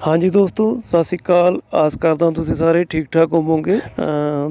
ਹਾਂਜੀ ਦੋਸਤੋ, ਸਤਿ ਸ਼੍ਰੀ ਅਕਾਲ। ਆਸ ਕਰਦਾ ਤੁਸੀਂ ਸਾਰੇ ਠੀਕ ਠਾਕ ਹੋਵੋਗੇ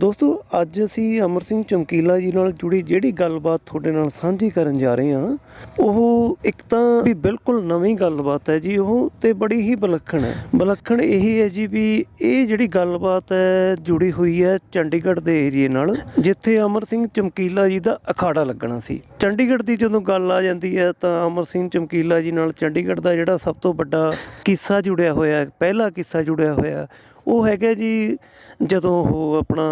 ਦੋਸਤੋ, ਅੱਜ ਅਸੀਂ ਅਮਰ ਸਿੰਘ ਚਮਕੀਲਾ ਜੀ ਨਾਲ ਜੁੜੀ ਜਿਹੜੀ ਗੱਲਬਾਤ ਤੁਹਾਡੇ ਨਾਲ ਸਾਂਝੀ ਕਰਨ ਜਾ ਰਹੇ ਹਾਂ, ਉਹ ਇੱਕ ਤਾਂ ਵੀ ਬਿਲਕੁਲ ਨਵੀਂ ਗੱਲਬਾਤ ਹੈ ਜੀ ਉਹ ਤੇ ਬੜੀ ਹੀ ਵਿਲੱਖਣ ਹੈ। ਵਿਲੱਖਣ ਇਹੀ ਹੈ ਜੀ ਵੀ ਇਹ ਜਿਹੜੀ ਗੱਲਬਾਤ ਹੈ, ਜੁੜੀ ਹੋਈ ਹੈ ਚੰਡੀਗੜ੍ਹ ਦੇ ਏਰੀਏ ਨਾਲ, ਜਿੱਥੇ ਅਮਰ ਸਿੰਘ ਚਮਕੀਲਾ ਜੀ ਦਾ ਅਖਾੜਾ ਲੱਗਣਾ ਸੀ। ਚੰਡੀਗੜ੍ਹ ਦੀ ਜਦੋਂ ਗੱਲ ਆ ਜਾਂਦੀ ਹੈ ਤਾਂ ਅਮਰ ਸਿੰਘ ਚਮਕੀਲਾ ਜੀ ਨਾਲ ਚੰਡੀਗੜ੍ਹ ਦਾ ਜਿਹੜਾ ਸਭ ਤੋਂ ਵੱਡਾ ਕਿੱਸਾ ਜੁੜਿਆ ਹੋਇਆ ਹੈ ਪਹਿਲਾ ਕਿੱਸਾ ਜੁੜਿਆ ਹੋਇਆ। ਉਹ ਹੈਗਾ ਜੀ ਜਦੋਂ ਉਹ ਆਪਣਾ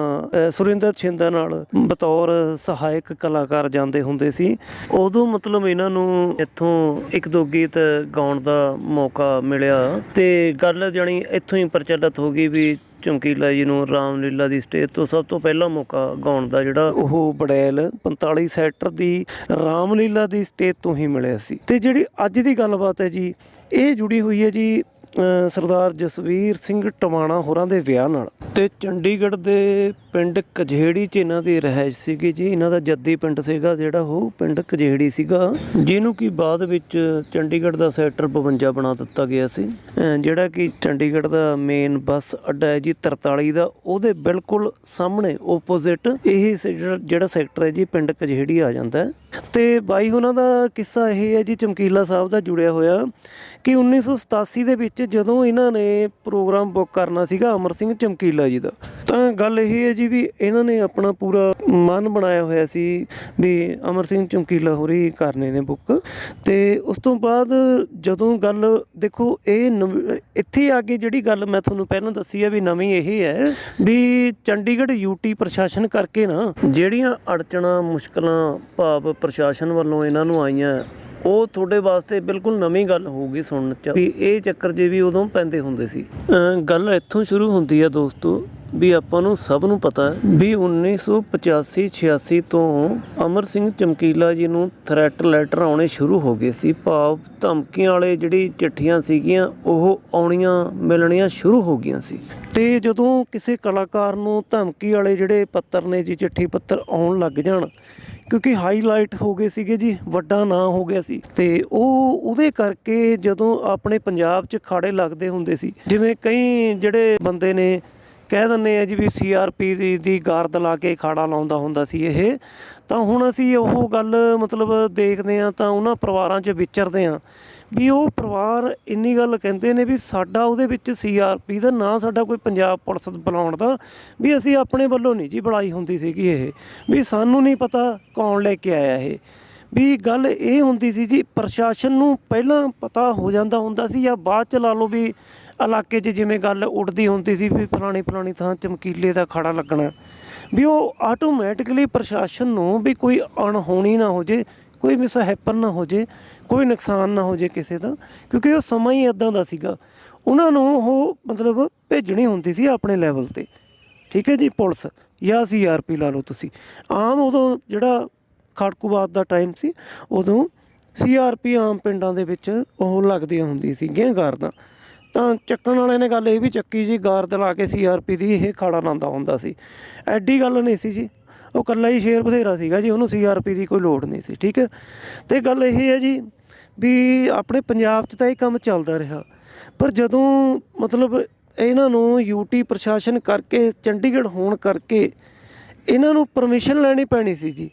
ਸੁਰਿੰਦਰ ਛਿੰਦਾ ਨਾਲ ਬਤੌਰ ਸਹਾਇਕ ਕਲਾਕਾਰ ਜਾਂਦੇ ਹੁੰਦੇ ਸੀ। ਉਦੋਂ ਮਤਲਬ ਇਹਨਾਂ ਨੂੰ ਇੱਥੋਂ ਇੱਕ ਦੋ ਗੀਤ ਗਾਉਣ ਦਾ ਮੌਕਾ ਮਿਲਿਆ ਤੇ ਗੱਲ ਜਾਣੀ ਇੱਥੋਂ ਹੀ ਪ੍ਰਚਲਿਤ ਹੋ ਗਈ ਵੀ ਚਮਕੀਲਾ ਜੀ ਨੂੰ ਰਾਮਲੀਲਾ ਦੀ ਸਟੇਜ ਤੋਂ ਸਭ ਤੋਂ ਪਹਿਲਾ ਮੌਕਾ ਗਾਉਣ ਦਾ ਜਿਹੜਾ ਉਹ ਬੜੈਲ 45 ਸੈਕਟਰ ਦੀ ਰਾਮਲੀਲਾ ਦੀ ਸਟੇਜ ਤੋਂ ਹੀ ਮਿਲਿਆ ਸੀ। ਤੇ ਜਿਹੜੀ ਅੱਜ ਦੀ ਗੱਲਬਾਤ ਹੈ ਜੀ, ਇਹ ਜੁੜੀ ਹੋਈ ਹੈ ਜੀ ਸਰਦਾਰ ਜਸਵੀਰ ਸਿੰਘ ਟਵਾਣਾ ਹੋਰਾਂ ਦੇ ਵਿਆਹ ਨਾਲ। ਤੇ ਚੰਡੀਗੜ੍ਹ ਦੇ ਪਿੰਡ ਕਜੇੜੀ 'ਚ ਇਹਨਾਂ ਦੀ ਰਹਿائش ਸੀਗੀ ਜੀ। ਇਹਨਾਂ ਦਾ ਜੱਦੀ ਪਿੰਡ ਸੀਗਾ ਜਿਹੜਾ ਉਹ ਪਿੰਡ ਕਜੇੜੀ ਸੀਗਾ। ਜਿਹਨੂੰ ਕੀ ਬਾਅਦ ਵਿੱਚ ਚੰਡੀਗੜ੍ਹ ਦਾ ਸੈਕਟਰ 52 ਬਣਾ ਦਿੱਤਾ ਗਿਆ ਸੀ। ਜਿਹੜਾ ਕਿ ਚੰਡੀਗੜ੍ਹ ਦਾ ਮੇਨ ਬੱਸ ਅੱਡਾ ਹੈ ਜੀ 43 ਦਾ। ਉਹਦੇ ਬਿਲਕੁਲ ਸਾਹਮਣੇ ਆਪੋਜ਼ਿਟ ਇਹ ਜਿਹੜਾ ਸੈਕਟਰ ਹੈ ਜੀ, ਪਿੰਡ ਕਜੇੜੀ ਆ ਜਾਂਦਾ ਤੇ ਬਾਈ, ਉਹਨਾਂ ਦਾ ਕਿੱਸਾ ਇਹ ਹੈ ਜੀ, ਚਮਕੀਲਾ ਸਾਹਿਬ ਦਾ ਜੁੜਿਆ ਹੋਇਆ। ਕਿ 1987 ਦੇ ਵਿੱਚ ਜਦੋਂ ਇਹਨਾਂ ਨੇ ਪ੍ਰੋਗਰਾਮ ਬੁੱਕ ਕਰਨਾ ਸੀਗਾ ਅਮਰ ਸਿੰਘ ਚਮਕੀਲਾ ਜੀ ਦਾ, ਤਾਂ ਗੱਲ ਇਹ ਹੈ ਜੀ ਵੀ ਇਹਨਾਂ ਨੇ ਆਪਣਾ ਪੂਰਾ ਮਨ ਬਣਾਇਆ ਹੋਇਆ ਸੀ ਵੀ ਅਮਰ ਸਿੰਘ ਚਮਕੀਲਾ ਹੋਰੀ ਕਰਨੇ ਨੇ ਬੁੱਕ। ਤੇ ਉਸ ਤੋਂ ਬਾਅਦ ਜਦੋਂ ਗੱਲ, ਦੇਖੋ ਇਹ ਨਵ- ਇੱਥੇ ਆ ਕੇ ਜਿਹੜੀ ਗੱਲ ਮੈਂ ਤੁਹਾਨੂੰ ਪਹਿਲਾਂ ਦੱਸੀ ਹੈ ਵੀ ਨਵੀਂ ਇਹ ਹੈ ਵੀ ਚੰਡੀਗੜ੍ਹ ਯੂਟੀ ਪ੍ਰਸ਼ਾਸਨ ਕਰਕੇ ਨਾ ਜਿਹੜੀਆਂ ਅੜਚਣਾ, ਮੁਸ਼ਕਲਾਂ ਭਾਵ ਪ੍ਰਸ਼ਾਸਨ ਵੱਲੋਂ ਇਹਨਾਂ ਨੂੰ ਆਈਆਂ ਉਹ ਤੁਹਾਡੇ ਵਾਸਤੇ ਬਿਲਕੁਲ ਨਵੀਂ ਗੱਲ ਹੋਊਗੀ ਸੁਣਨ ਚ। ਵੀ ਇਹ ਚੱਕਰ ਜੇ ਵੀ ਉਦੋਂ ਪੈਂਦੇ ਹੁੰਦੇ ਸੀ। ਗੱਲ ਇੱਥੋਂ ਸ਼ੁਰੂ ਹੁੰਦੀ ਹੈ ਦੋਸਤੋ, ਵੀ ਆਪਾਂ ਨੂੰ ਸਭ ਨੂੰ ਪਤਾ ਹੈ ਵੀ 1985 86 ਤੋਂ ਅਮਰ ਸਿੰਘ ਚਮਕੀਲਾ ਜੀ ਨੂੰ ਥ੍ਰੈਟ ਲੈਟਰ ਆਉਣੇ ਸ਼ੁਰੂ ਹੋ ਗਏ ਸੀ। ਭਾਵ ਧਮਕੀਆਂ ਵਾਲੇ ਜਿਹੜੀ ਚਿੱਠੀਆਂ ਸੀਗੀਆਂ, ਉਹ ਆਉਣੀਆਂ, ਮਿਲਣੀਆਂ ਸ਼ੁਰੂ ਹੋ ਗਈਆਂ ਸੀ। ਤੇ ਜਦੋਂ ਕਿਸੇ ਕਲਾਕਾਰ ਨੂੰ ਧਮਕੀ ਵਾਲੇ ਜਿਹੜੇ ਪੱਤਰ ਨੇ ਜੀ, ਚਿੱਠੀ ਪੱਤਰ ਆਉਣ ਲੱਗ ਜਾਣ ਕਿਉਂਕਿ ਹਾਈਲਾਈਟ ਹੋ ਗਏ ਸੀਗੇ ਜੀ, ਵੱਡਾ ਨਾਂ ਹੋ ਗਿਆ ਸੀ। ਤੇ ਉਹ, ਉਹਦੇ ਕਰਕੇ ਜਦੋਂ ਆਪਣੇ ਪੰਜਾਬ 'ਚ ਖਾੜੇ ਲੱਗਦੇ ਹੁੰਦੇ ਸੀ, ਜਿਵੇਂ ਕਈ ਜਿਹੜੇ ਬੰਦੇ ਨੇ ਕਹਿ ਦਿੰਦੇ ਆ ਜੀ ਵੀ ਸੀਆਰਪੀ ਦੀ ਦੀ ਗਾਰਦ ਲਾ ਕੇ ਖਾੜਾ ਲਾਉਂਦਾ ਹੁੰਦਾ ਸੀ ਇਹ। ਤਾਂ ਹੁਣ ਅਸੀਂ ਉਹ ਗੱਲ ਮਤਲਬ ਦੇਖਦੇ ਆ ਤਾਂ ਉਹਨਾਂ ਪਰਿਵਾਰਾਂ 'ਚ ਵਿਚਰਦੇ ਆ ਵੀ ਉਹ ਪਰਿਵਾਰ ਇੰਨੀ ਗੱਲ ਕਹਿੰਦੇ ਨੇ ਵੀ ਸਾਡਾ ਉਹਦੇ ਵਿੱਚ ਸੀਆਰਪੀ ਦਾ ਨਾਂ ਸਾਡਾ ਕੋਈ ਪੰਜਾਬ ਪੁਲਿਸ ਬੁਲਾਉਣ ਦਾ ਵੀ ਅਸੀਂ ਆਪਣੇ ਵੱਲੋਂ ਨਹੀਂ ਜੀ ਬੁਲਾਈ ਹੁੰਦੀ ਸੀਗੀ ਇਹ। ਵੀ ਸਾਨੂੰ ਨਹੀਂ ਪਤਾ ਕੌਣ ਲੈ ਕੇ ਆਇਆ ਇਹ। ਵੀ ਗੱਲ ਇਹ ਹੁੰਦੀ ਸੀ ਜੀ, ਪ੍ਰਸ਼ਾਸਨ ਨੂੰ ਪਹਿਲਾਂ ਪਤਾ ਹੋ ਜਾਂਦਾ ਹੁੰਦਾ ਸੀ ਜਾਂ ਬਾਅਦ ਚ ਲਾ ਲਓ ਵੀ ਇਲਾਕੇ 'ਚ ਜਿਵੇਂ ਗੱਲ ਉੱਡਦੀ ਹੁੰਦੀ ਸੀ ਵੀ ਫਲਾਣੀ ਫਲਾਣੀ ਥਾਂ ਚਮਕੀਲੇ ਦਾ ਖਾੜਾ ਲੱਗਣਾ। ਵੀ ਉਹ ਆਟੋਮੈਟਿਕਲੀ ਪ੍ਰਸ਼ਾਸਨ ਨੂੰ ਵੀ ਕੋਈ ਅਣਹੋਣੀ ਨਾ ਹੋ ਜੇ, ਕੋਈ ਮਿਸਹੈਪਨ ਨਾ ਹੋ ਜੇ, ਕੋਈ ਨੁਕਸਾਨ ਨਾ ਹੋ ਜੇ ਕਿਸੇ ਦਾ, ਕਿਉਂਕਿ ਉਹ ਸਮਾਂ ਹੀ ਇਦਾਂ ਦਾ ਸੀਗਾ। ਉਹਨਾਂ ਨੂੰ ਉਹ ਮਤਲਬ ਭੇਜਣੀ ਹੁੰਦੀ ਸੀ ਆਪਣੇ ਲੈਵਲ ਤੇ। ਠੀਕ ਹੈ ਜੀ, ਪੁਲਿਸ ਜਾਂ ਸੀਆਰਪੀ ਲਾ ਲਓ ਤੁਸੀਂ। ਆਮ ਉਦੋਂ ਜਿਹੜਾ ਖੜਕੂਬਾਦ ਦਾ ਟਾਈਮ ਸੀ, ਉਦੋਂ ਸੀਆਰਪੀ ਆਮ ਪਿੰਡਾਂ ਦੇ ਵਿੱਚ ਉਹ ਲੱਗਦੀਆਂ ਹੁੰਦੀਆਂ ਸੀਗੀਆਂ ਗਾਰਦਾਂ। ਤਾਂ ਚੱਕਣ ਵਾਲਿਆਂ ਨੇ ਗੱਲ ਇਹ ਵੀ ਚੱਕੀ ਜੀ, ਗਾਰਦ ਲਾ ਕੇ ਸੀਆਰਪੀ ਦੀ ਇਹ ਖਾੜਾ ਲਾਉਂਦਾ ਹੁੰਦਾ ਸੀ। ਐਡੀ ਗੱਲ ਨਹੀਂ ਸੀ ਜੀ। ਉਹ ਕੱਲਾ ਹੀ ਸ਼ੇਰ ਬਥੇਰਾ ਸੀਗਾ ਜੀ, ਉਹਨੂੰ ਸੀਆਰਪੀ ਦੀ ਕੋਈ ਲੋੜ ਨਹੀਂ ਸੀ, ਠੀਕ ਹੈ? ਤੇ ਗੱਲ ਇਹ ਹੈ ਜੀ ਵੀ ਆਪਣੇ ਪੰਜਾਬ 'ਚ ਤਾਂ ਇਹ ਕੰਮ ਚੱਲਦਾ ਰਿਹਾ। ਪਰ ਜਦੋਂ ਮਤਲਬ ਇਹਨਾਂ ਨੂੰ ਯੂਟੀ ਪ੍ਰਸ਼ਾਸਨ ਕਰਕੇ, ਚੰਡੀਗੜ੍ਹ ਹੋਣ ਕਰਕੇ ਇਹਨਾਂ ਨੂੰ ਪਰਮਿਸ਼ਨ ਲੈਣੀ ਪੈਣੀ ਸੀ ਜੀ।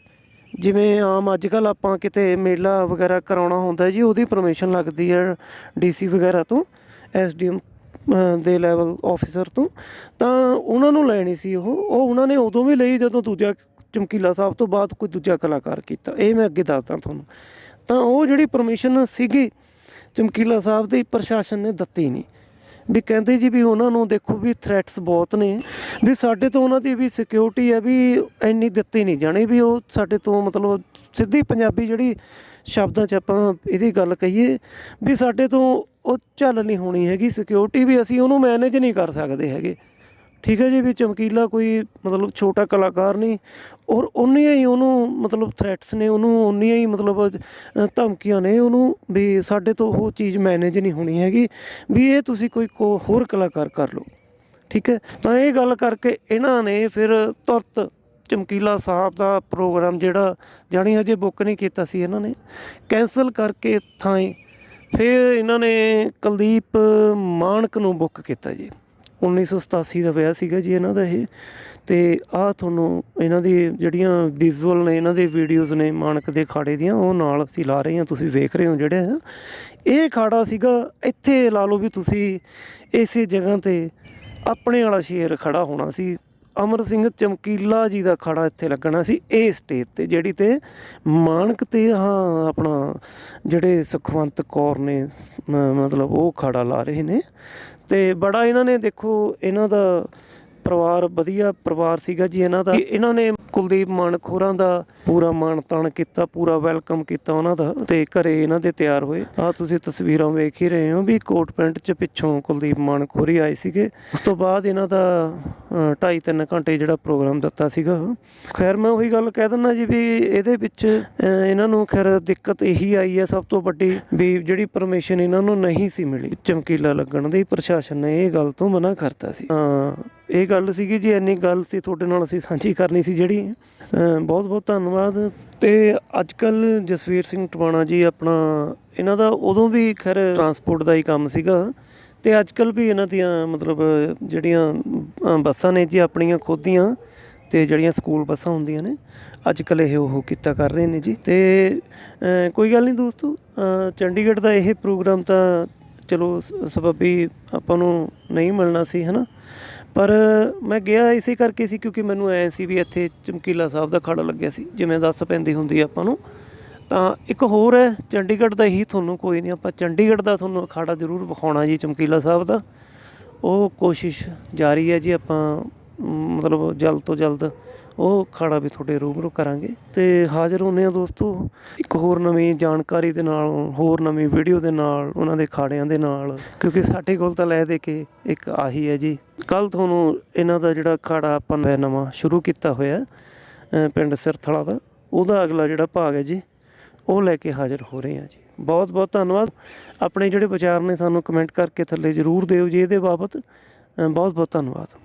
ਜਿਵੇਂ ਆਮ ਅੱਜ ਕੱਲ ਆਪਾਂ ਕਿਤੇ ਮੇਲਾ ਵਗੈਰਾ ਕਰਾਉਣਾ ਹੁੰਦਾ ਜੀ, ਉਹਦੀ ਪਰਮਿਸ਼ਨ ਲੱਗਦੀ ਹੈ ਡੀਸੀ ਵਗੈਰਾ ਤੋਂ ਐਸਡੀਐਮ ਦੇ ਲੈਵਲ ਆਫੀਸਰ ਤੋਂ। ਤਾਂ ਉਹਨਾਂ ਨੂੰ ਲੈਣੀ ਸੀ ਉਹ ਉਹ ਉਹਨਾਂ ਨੇ ਉਦੋਂ ਵੀ ਲਈ ਜਦੋਂ ਦੂਜਾ ਚਮਕੀਲਾ ਸਾਹਿਬ ਤੋਂ ਬਾਅਦ ਕੋਈ ਦੂਜਾ ਕਲਾਕਾਰ ਕੀਤਾ। ਇਹ ਮੈਂ ਅੱਗੇ ਦੱਸਦਾ ਤੁਹਾਨੂੰ। ਤਾਂ ਉਹ ਜਿਹੜੀ ਪਰਮਿਸ਼ਨ ਸੀਗੀ ਚਮਕੀਲਾ ਸਾਹਿਬ ਦੀ, ਪ੍ਰਸ਼ਾਸਨ ਨੇ ਦਿੱਤੀ ਨਹੀਂ। ਵੀ ਕਹਿੰਦੇ ਜੀ ਵੀ ਉਹਨਾਂ ਨੂੰ ਦੇਖੋ ਵੀ ਥ੍ਰੈਟਸ ਬਹੁਤ ਨੇ, ਵੀ ਸਾਡੇ ਤੋਂ ਉਹਨਾਂ ਦੀ ਵੀ ਸਿਕਿਉਰਿਟੀ ਹੈ ਵੀ ਇੰਨੀ ਦਿੱਤੀ ਨਹੀਂ ਜਾਣੀ ਵੀ ਉਹ ਸਾਡੇ ਤੋਂ ਮਤਲਬ ਸਿੱਧੀ ਪੰਜਾਬੀ ਜਿਹੜੀ ਸ਼ਬਦਾਂ 'ਚ ਆਪਾਂ ਇਹਦੀ ਗੱਲ ਕਹੀਏ ਵੀ ਸਾਡੇ ਤੋਂ ਉਹ ਚੱਲ ਨਹੀਂ ਹੋਣੀ ਹੈਗੀ ਸਿਕਿਉਰਿਟੀ ਵੀ ਅਸੀਂ ਉਹਨੂੰ ਮੈਨੇਜ ਨਹੀਂ ਕਰ ਸਕਦੇ ਹੈਗੇ। ਠੀਕ ਹੈ ਜੀ, ਵੀ ਚਮਕੀਲਾ ਕੋਈ ਮਤਲਬ ਛੋਟਾ ਕਲਾਕਾਰ ਨਹੀਂ, ਔਰ ਉਨੀਆਂ ਹੀ ਉਹਨੂੰ ਮਤਲਬ ਥ੍ਰੈਟਸ ਨੇ, ਉਹਨੂੰ ਉਨੀਆਂ ਹੀ ਮਤਲਬ ਧਮਕੀਆਂ ਨੇ, ਉਹਨੂੰ ਵੀ ਸਾਡੇ ਤੋਂ ਉਹ ਚੀਜ਼ ਮੈਨੇਜ ਨਹੀਂ ਹੋਣੀ ਹੈਗੀ, ਵੀ ਇਹ ਤੁਸੀਂ ਕੋਈ ਕੋ ਹੋਰ ਕਲਾਕਾਰ ਕਰ ਲਓ। ਠੀਕ ਹੈ, ਤਾਂ ਇਹ ਗੱਲ ਕਰਕੇ ਇਹਨਾਂ ਨੇ ਫਿਰ ਤੁਰਤ ਚਮਕੀਲਾ ਸਾਹਿਬ ਦਾ ਪ੍ਰੋਗਰਾਮ ਜਿਹੜਾ, ਜਾਣੀ ਹਜੇ ਬੁੱਕ ਨਹੀਂ ਕੀਤਾ ਸੀ ਇਹਨਾਂ ਨੇ ਕੈਨਸਲ ਕਰਕੇ ਥਾਂ ਫਿਰ ਇਹਨਾਂ ਨੇ ਕੁਲਦੀਪ ਮਾਨਕ ਨੂੰ ਬੁੱਕ ਕੀਤਾ ਜੀ। 1987 ਦਾ ਵਿਆਹ ਸੀਗਾ ਜੀ ਇਹਨਾਂ ਦਾ ਇਹ। ਤੇ ਆਹ ਤੁਹਾਨੂੰ ਇਹਨਾਂ ਦੀ ਜਿਹੜੀਆਂ ਵਿਜ਼ੂਅਲ ਨੇ, ਇਹਨਾਂ ਦੇ ਵੀਡੀਓਜ਼ ਨੇ ਮਾਨਕ ਦੇ ਖਾੜੇ ਦੀਆਂ, ਉਹ ਨਾਲ ਅਸੀਂ ਲਾ ਰਹੇ ਹਾਂ, ਤੁਸੀਂ ਵੇਖ ਰਹੇ ਹੋ ਜਿਹੜੇ ਇਹ ਖਾੜਾ ਸੀਗਾ, ਇੱਥੇ ਲਾ ਲਓ ਵੀ ਤੁਸੀਂ ਇਸੇ ਜਗ੍ਹਾ ਤੇ ਆਪਣੇ ਵਾਲਾ ਸ਼ੇਰ ਖੜਾ ਹੋਣਾ ਸੀ। ਅਮਰ ਸਿੰਘ ਚਮਕੀਲਾ ਜੀ ਦਾ ਖੜਾ ਇੱਥੇ ਲੱਗਣਾ ਸੀ, ਇਹ ਸਟੇਜ ਤੇ, ਜਿਹੜੀ ਤੇ ਮਾਨਕ ਤੇ ਹਾਂ, ਆਪਣਾ ਜਿਹੜੇ ਸੁਖਵੰਤ ਕੌਰ ਨੇ ਮਤਲਬ ਉਹ ਖੜਾ ਲਾ ਰਹੇ ਨੇ। ਤੇ ਬੜਾ ਇਹਨਾਂ ਨੇ ਦੇਖੋ, ਇਹਨਾਂ ਦਾ ਪਰਿਵਾਰ ਵਧੀਆ ਪਰਿਵਾਰ ਸੀਗਾ ਜੀ ਇਹਨਾਂ ਦਾ। ਇਹਨਾਂ ਨੇ ਕੁਲਦੀਪ ਮਾਨਕ ਹੋਰਾਂ ਦਾ ਪੂਰਾ ਮਾਣ ਤਾਣ ਕੀਤਾ, ਪੂਰਾ ਵੈਲਕਮ ਕੀਤਾ ਉਹਨਾਂ ਦਾ ਤੇ ਘਰੇ ਇਹਨਾਂ ਦੇ ਤਿਆਰ ਹੋਏ। ਆ ਤੁਸੀਂ ਤਸਵੀਰਾਂ ਵੇਖ ਹੀ ਰਹੇ ਹੋ ਵੀ ਕੋਟ ਪੈਂਟ ਚ ਪਿੱਛੋਂ ਕੁਲਦੀਪ ਮਾਨਕ ਖੋਰੀ ਆਏ ਸੀਗੇ। ਉਸ ਤੋਂ ਬਾਅਦ ਇਹਨਾਂ ਦਾ 2.5-3 ਘੰਟੇ ਜਿਹੜਾ ਪ੍ਰੋਗਰਾਮ ਦਿੱਤਾ ਸੀਗਾ। ਖੈਰ, ਮੈਂ ਉਹੀ ਗੱਲ ਕਹਿ ਦਿੰਦਾ ਜੀ ਵੀ ਇਹਦੇ ਵਿੱਚ ਇਹਨਾਂ ਨੂੰ ਖੈਰ ਦਿੱਕਤ ਇਹੀ ਆਈ ਹੈ ਸਭ ਤੋਂ ਵੱਡੀ ਵੀ ਜਿਹੜੀ ਪਰਮਿਸ਼ਨ ਇਹਨਾਂ ਨੂੰ ਨਹੀਂ ਸੀ ਮਿਲੀ। ਚਮਕੀਲਾ ਲੱਗਣ ਦੀ ਪ੍ਰਸ਼ਾਸਨ ਨੇ ਇਹ ਗੱਲ ਤੋਂ ਮਨਾ ਕਰਤਾ ਸੀ। ਹਾਂ ਇਹ ਗੱਲ ਸੀਗੀ ਜੀ, ਇੰਨੀ ਗੱਲ ਸੀ ਤੁਹਾਡੇ ਨਾਲ ਅਸੀਂ ਸਾਂਝੀ ਕਰਨੀ ਸੀ ਜਿਹੜੀ। ਬਹੁਤ ਬਹੁਤ ਧੰਨਵਾਦ। ਤੇ ਅੱਜ ਕੱਲ ਜਸਵੀਰ ਸਿੰਘ ਟਵਾਣਾ ਜੀ ਆਪਣਾ, ਇਹਨਾਂ ਦਾ ਉਦੋਂ ਵੀ ਖੈਰ ਟਰਾਂਸਪੋਰਟ ਦਾ ਹੀ ਕੰਮ ਸੀਗਾ। ਤੇ ਅੱਜ ਕੱਲ ਵੀ ਇਹਨਾਂ ਦੀਆਂ ਮਤਲਬ ਜਿਹੜੀਆਂ ਬੱਸਾਂ ਨੇ ਜੀ ਆਪਣੀਆਂ ਖੁਦ ਦੀਆਂ ਤੇ ਜਿਹੜੀਆਂ ਸਕੂਲ ਬੱਸਾਂ ਹੁੰਦੀਆਂ ਨੇ ਅੱਜ ਕੱਲ ਇਹ ਉਹ ਕੀਤਾ ਕਰ ਰਹੇ ਨੇ ਜੀ। ਤੇ ਕੋਈ ਗੱਲ ਨਹੀਂ ਦੋਸਤੋ ਚੰਡੀਗੜ੍ਹ ਦਾ ਇਹ ਪ੍ਰੋਗਰਾਮ ਤਾਂ ਚਲੋ ਸ- ਸਬੱਬੀ ਆਪਾਂ ਨੂੰ ਨਹੀਂ ਮਿਲਣਾ ਸੀ, ਹਨਾ? ਪਰ ਮੈਂ ਗਿਆ ਇਸੇ ਕਰਕੇ ਸੀ ਕਿਉਂਕਿ ਮੈਨੂੰ ਐ ਸੀ ਵੀ ਇੱਥੇ ਚਮਕੀਲਾ ਸਾਹਿਬ ਦਾ ਖਾੜਾ ਲੱਗਿਆ ਸੀ, ਜਿਵੇਂ ਦੱਸ ਪੈਂਦੀ ਹੁੰਦੀ ਆਪਾਂ ਨੂੰ। ਤਾਂ ਇੱਕ ਹੋਰ ਹੈ, ਚੰਡੀਗੜ੍ਹ ਦਾ ਹੀ ਤੁਹਾਨੂੰ ਕੋਈ ਨਹੀਂ, ਆਪਾਂ ਚੰਡੀਗੜ੍ਹ ਦਾ ਤੁਹਾਨੂੰ ਅਖਾੜਾ ਜ਼ਰੂਰ ਵਿਖਾਉਣਾ ਜੀ, ਚਮਕੀਲਾ ਸਾਹਿਬ ਦਾ। ਉਹ ਕੋਸ਼ਿਸ਼ ਜਾਰੀ ਹੈ ਜੀ ਆਪਾਂ, ਮਤਲਬ ਜਲਦ ਤੋਂ ਜਲਦ ਉਹ ਖਾੜਾ ਵੀ ਤੁਹਾਡੇ ਰੂਬਰੂ ਕਰਾਂਗੇ ਤੇ ਹਾਜ਼ਰ ਹੁੰਨੇ ਆ ਦੋਸਤੋ। ਇੱਕ ਹੋਰ ਨਵੀਂ ਜਾਣਕਾਰੀ ਦੇ ਨਾਲ, ਹੋਰ ਨਵੀਂ ਵੀਡੀਓ ਦੇ ਨਾਲ, ਉਹਨਾਂ ਦੇ ਖਾੜਿਆਂ ਦੇ ਨਾਲ, ਕਿਉਂਕਿ ਸਾਡੇ ਕੋਲ ਤਾਂ ਲੈ ਦੇ ਕੇ ਇੱਕ ਆਹੀ ਹੈ ਜੀ। ਕੱਲ ਤੁਹਾਨੂੰ ਇਹਨਾਂ ਦਾ ਜਿਹੜਾ ਖਾੜਾ ਆਪਾਂ ਨੇ ਨਵਾਂ ਸ਼ੁਰੂ ਕੀਤਾ ਹੋਇਆ ਪਿੰਡ ਸਿਰਥਲਾ ਦਾ, ਉਹਦਾ ਅਗਲਾ ਜਿਹੜਾ ਭਾਗ ਹੈ ਜੀ, ਉਹ ਲੈ ਕੇ ਹਾਜ਼ਰ ਹੋ ਰਹੇ ਹਾਂ ਜੀ। ਬਹੁਤ ਬਹੁਤ ਧੰਨਵਾਦ। ਆਪਣੇ ਜਿਹੜੇ ਵਿਚਾਰ ਨੇ ਸਾਨੂੰ ਕਮੈਂਟ ਕਰਕੇ ਥੱਲੇ ਜ਼ਰੂਰ ਦਿਓ ਜੀ, ਇਹਦੇ ਬਾਬਤ ਬਹੁਤ ਬਹੁਤ ਧੰਨਵਾਦ।